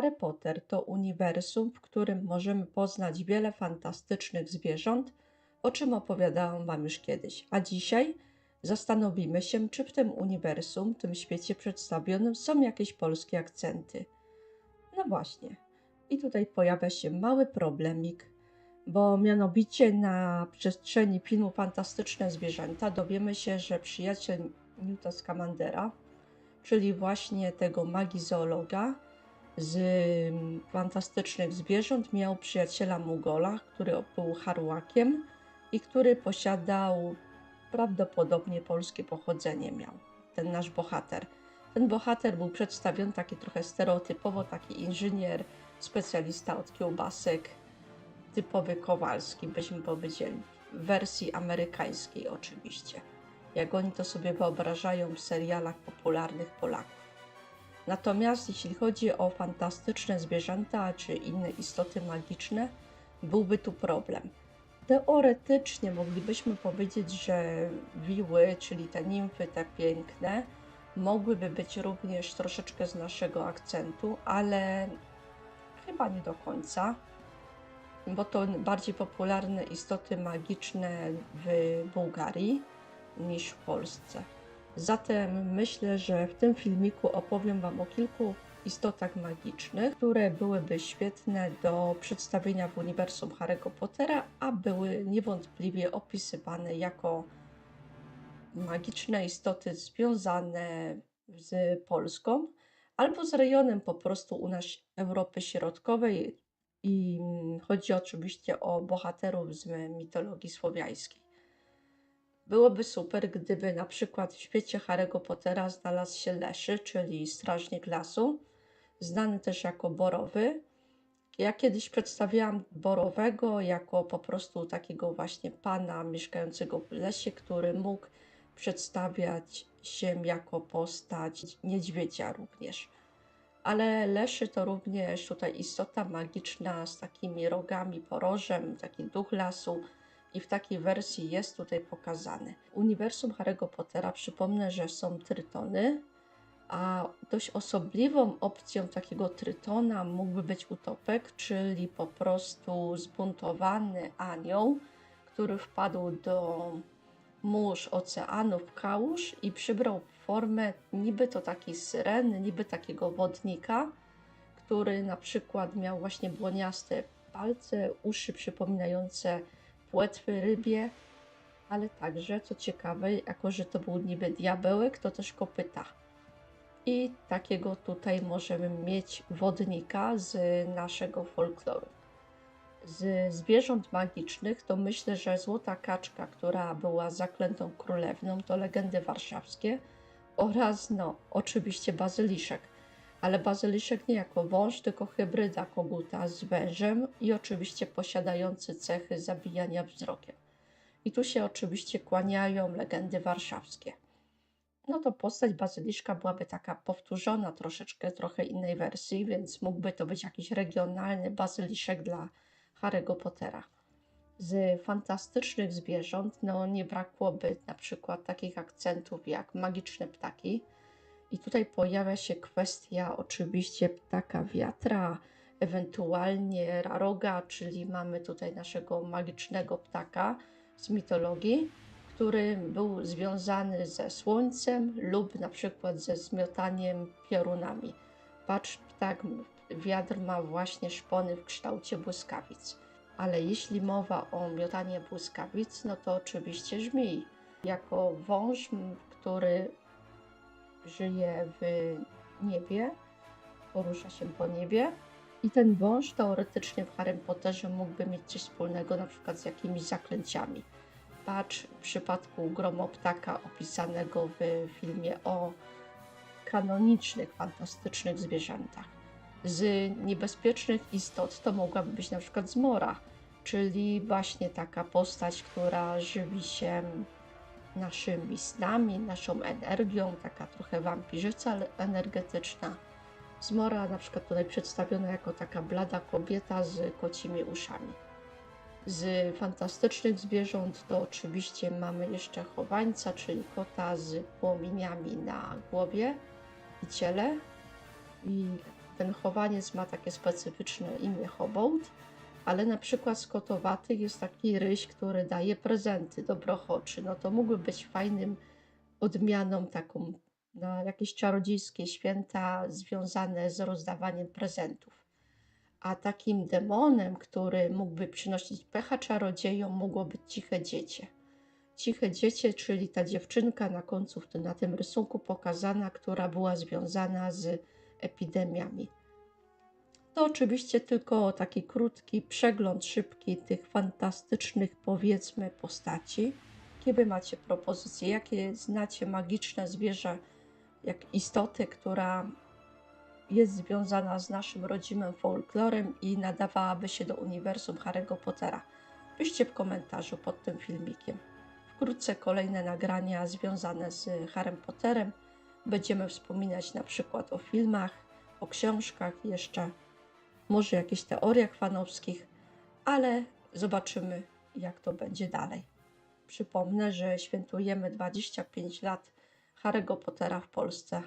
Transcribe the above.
Harry Potter to uniwersum, w którym możemy poznać wiele fantastycznych zwierząt, o czym opowiadałam Wam już kiedyś. A dzisiaj zastanowimy się, czy w tym uniwersum, tym świecie przedstawionym są jakieś polskie akcenty. No właśnie. I tutaj pojawia się mały problemik, bo mianowicie na przestrzeni filmu Fantastyczne Zwierzęta dowiemy się, że przyjaciel Newta Scamandera, czyli właśnie tego magizoologa z mm, Fantastycznych Zwierząt, miał przyjaciela Mugola, który był harłakiem i który posiadał prawdopodobnie polskie pochodzenie miał, ten nasz bohater. Ten bohater był przedstawiony taki trochę stereotypowo, taki inżynier, specjalista od kiełbasek, typowy Kowalski, byśmy powiedzieli, w wersji amerykańskiej oczywiście, jak oni to sobie wyobrażają w serialach popularnych Polaków. Natomiast jeśli chodzi o fantastyczne zwierzęta czy inne istoty magiczne, byłby tu problem. Teoretycznie moglibyśmy powiedzieć, że wiły, czyli te nimfy, te piękne, mogłyby być również troszeczkę z naszego akcentu, ale chyba nie do końca, bo to bardziej popularne istoty magiczne w Bułgarii niż w Polsce. Zatem myślę, że w tym filmiku opowiem Wam o kilku istotach magicznych, które byłyby świetne do przedstawienia w uniwersum Harry'ego Pottera, a były niewątpliwie opisywane jako magiczne istoty związane z Polską albo z rejonem po prostu u nas Europy Środkowej i chodzi oczywiście o bohaterów z mitologii słowiańskiej. Byłoby super, gdyby na przykład w świecie Harry'ego Pottera znalazł się Leszy, czyli strażnik lasu, znany też jako Borowy. Ja kiedyś przedstawiałam Borowego jako po prostu takiego właśnie pana mieszkającego w lesie, który mógł przedstawiać się jako postać niedźwiedzia również. Ale Leszy to również tutaj istota magiczna z takimi rogami, porożem, taki duch lasu i w takiej wersji jest tutaj pokazany. Uniwersum Harry'ego Pottera przypomnę, że są trytony, a dość osobliwą opcją takiego trytona mógłby być utopek, czyli po prostu zbuntowany anioł, który wpadł do mórz oceanów kałuż i przybrał formę niby to takiej syreny, niby takiego wodnika, który na przykład miał właśnie błoniaste palce, uszy przypominające płetwy rybie, ale także, co ciekawe, jako że to był niby diabełek, to też kopyta. I takiego tutaj możemy mieć wodnika z naszego folkloru. Z zwierząt magicznych to myślę, że złota kaczka, która była zaklętą królewną, to legendy warszawskie oraz no oczywiście bazyliszek. Ale bazyliszek nie jako wąż, tylko hybryda koguta z wężem i oczywiście posiadający cechy zabijania wzrokiem. I tu się oczywiście kłaniają legendy warszawskie. No to postać bazyliszka byłaby taka powtórzona troszeczkę, trochę innej wersji, więc mógłby to być jakiś regionalny bazyliszek dla Harry'ego Pottera. Z fantastycznych zwierząt no, nie brakłoby na przykład takich akcentów jak magiczne ptaki. I tutaj pojawia się kwestia oczywiście ptaka wiatra, ewentualnie raroga, czyli mamy tutaj naszego magicznego ptaka z mitologii, który był związany ze słońcem lub na przykład ze zmiotaniem piorunami. Patrz, ptak wiatr ma właśnie szpony w kształcie błyskawic. Ale jeśli mowa o miotanie błyskawic, no to oczywiście żmij. Jako wąż, który żyje w niebie, porusza się po niebie. I ten wąż teoretycznie w Harrym Potterze mógłby mieć coś wspólnego na przykład z jakimiś zaklęciami. Patrz w przypadku gromoptaka opisanego w filmie o kanonicznych, fantastycznych zwierzętach. Z niebezpiecznych istot to mogłaby być na przykład zmora, czyli właśnie taka postać, która żywi się naszymi snami, naszą energią, taka trochę wampirzyca energetyczna. Zmora na przykład tutaj przedstawiona jako taka blada kobieta z kocimi uszami. Z fantastycznych zwierząt to oczywiście mamy jeszcze chowańca, czyli kota z płomieniami na głowie i ciele. I ten chowaniec ma takie specyficzne imię Hobolt, ale na przykład skotowaty jest taki ryś, który daje prezenty, dobrochoczy. No to mógłby być fajnym odmianą taką na jakieś czarodziejskie święta związane z rozdawaniem prezentów. A takim demonem, który mógłby przynosić pecha czarodziejom, mogło być ciche dziecię. Ciche dziecię, czyli ta dziewczynka na końcu na tym rysunku pokazana, która była związana z epidemiami. To oczywiście tylko taki krótki przegląd szybki tych fantastycznych, powiedzmy, postaci. Kiedy macie propozycje, jakie znacie magiczne zwierzę, jak istotę, która jest związana z naszym rodzimym folklorem i nadawałaby się do uniwersum Harry'ego Pottera? Piszcie w komentarzu pod tym filmikiem. Wkrótce kolejne nagrania związane z Harrym Potterem. Będziemy wspominać na przykład o filmach, o książkach jeszcze, może jakichś teoriach fanowskich, ale zobaczymy, jak to będzie dalej. Przypomnę, że świętujemy 25 lat Harry'ego Pottera w Polsce